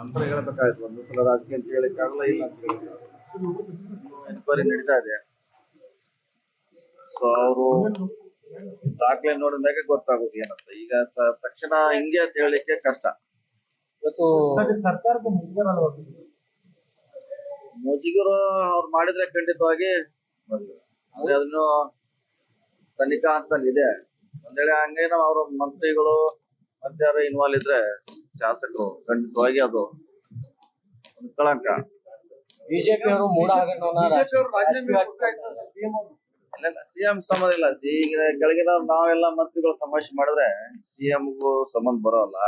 ನಂತರ ಹೇಳಬೇಕಾಯ್ತು, ಒಂದು ಸಲ ರಾಜಕೀಯ ಅಂತ ಹೇಳಿಕ್ಕಾಗಲ್ಲ ಇಲ್ಲ ಅಂತ ಎನ್ಕ್ವೈರಿ ನಡೀತಾ ಇದೆ. ಸೊ ಅವರು ದಾಖಲೆ ನೋಡಿದ ಮೇಲೆ ಗೊತ್ತಾಗೋದು ಏನಂತ. ಈಗ ತಕ್ಷಣ ಹಿಂಗೆ ಅಂತ ಹೇಳಲಿಕ್ಕೆ ಕಷ್ಟ. ಇವತ್ತು ಮುಜುಗರ ಅವ್ರು ಮಾಡಿದ್ರೆ ಖಂಡಿತವಾಗಿ ಅಂದ್ರೆ ಅದನ್ನು ತನಿಖಾ ಹಂತದಲ್ಲಿ ಇದೆ ಒಂದ್ ವೇಳೆ ಹಂಗೇನೋ ಅವ್ರ ಮಂತ್ರಿಗಳು ಯಾರು ಇನ್ವಾಲ್ವ್ ಇದ್ರೆ ಶಾಸಕರು ಖಂಡಿತವಾಗಿ ಅದು ಒಂದು ಕಳಂಕ ಬಿಜೆಪಿ ಅವರು ಮೂಡ ಸಿಎಂ ಸಂಬಂಧ ಇಲ್ಲ. ಈಗ ಕೆಳಗಿನ ನಾವೆಲ್ಲ ಮಂತ್ರಿಗಳು ಸಮಸ್ಯೆ ಮಾಡಿದ್ರೆ ಸಿಎಂಗೂ ಸಂಬಂಧ ಬರೋಲ್ಲ.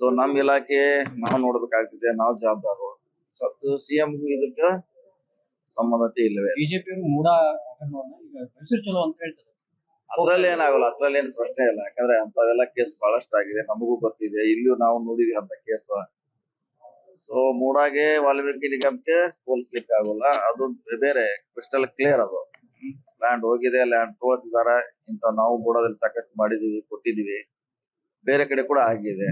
ಸೊ ನಮ್ ಇಲಾಖೆ ನಾವು ನೋಡ್ಬೇಕಾಗ್ತದೆ ನಾವ್ ಜವಾಬ್ದಾರು ಸೊ ಸಿಎಂಗೂ ಇದಕ್ಕೆ ಸಂಬಂಧತೆ ಇಲ್ಲವೇ. ಬಿಜೆಪಿ ಅವರು ಮೂಡ ಹಗರಣವನ್ನ ಈಗ ಮೈಸೂರು ಚಲೋ ಅಂತ ಹೇಳ್ತಾರೆ. ಅದ್ರಲ್ಲಿ ಏನಾಗಲ್ಲ, ಅದ್ರಲ್ಲಿ ಏನ್ ಪ್ರಶ್ನೆ ಇಲ್ಲ. ಯಾಕಂದ್ರೆ ಅಂತವೆಲ್ಲ ಕೇಸ್ ಬಹಳಷ್ಟು ಆಗಿದೆ, ನಮಗೂ ಗೊತ್ತಿದೆ, ಇಲ್ಲೂ ನಾವು ನೋಡಿದ್ವಿ ಅಂತ ಕೇಸ್. ಸೊ ಮೂಡಾಗೆ ವಾಲ್ಮೀಕಿ ನಿಗಮಕ್ಕೆ ಹೋಲಿಸ್ಲಿಕ್ಕೆ ಆಗೋಲ್ಲ. ಅದು ಬೇರೆ ಕ್ರಿಸ್ಟಲ್ ಕ್ಲಿಯರ್ ಅದು. ಲ್ಯಾಂಡ್ ಹೋಗಿದೆ ಲ್ಯಾಂಡ್ ತಗೋತಿದಾರ ಇಂತ ನಾವು ಮೂಡಾದಲ್ಲಿ ಸಾಕಷ್ಟು ಮಾಡಿದೀವಿ ಕೊಟ್ಟಿದೀವಿ ಬೇರೆ ಕಡೆ ಕೂಡ ಆಗಿದೆ.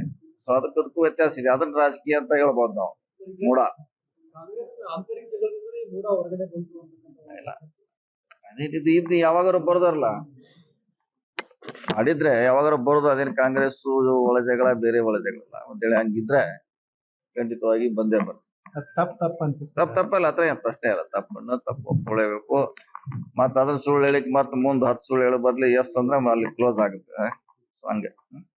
ಸೊ ಅದಕ್ಕದಕ್ಕೂ ವ್ಯತ್ಯಾಸ ಇದೆ. ಅದನ್ನ ರಾಜಕೀಯ ಅಂತ ಹೇಳ್ಬೋದು ನಾವು. ಮೂಡ. ಇಲ್ಲ. ಇದು ಇದು ಯಾವಾಗಾರು ಬರ್ದಾರಲ್ಲ. ಮಾಡಿದ್ರೆ ಯಾವಾಗಾರ ಬರೋದು ಅದೇನು ಕಾಂಗ್ರೆಸ್ ಒಳ ಜಗಳ ಬೇರೆ ಒಳ ಜಗಳ ಹೇಳಿ ಹಂಗಿದ್ರೆ ಖಂಡಿತವಾಗಿ ಬಂದೇ ಬರ್ತದೆ ತಪ್ಪ ತಪ್ಪ ಅಂತ ತಪ್ಪು ತಪ್ಪಲ್ಲ ಹತ್ರ ಏನ್ ಪ್ರಶ್ನೆ ಇಲ್ಲ. ತಪ್ಪನ್ನು ತಪ್ಪು. ಒಪ್ಕೊಳ್ಳೇಬೇಕು ಮತ್ತ ಅದನ್ನ ಸುಳ್ಳು ಹೇಳಿಕ್ ಮತ್ತೆ ಮುಂದ್ ಹತ್ತು ಸುಳ್ಳು ಹೇಳೋ ಬದ್ಲು ಎಸ್ ಅಂದ್ರೆ ಅಲ್ಲಿ ಕ್ಲೋಸ್ ಆಗುತ್ತೆ. ಸೊ ಹಂಗೆ.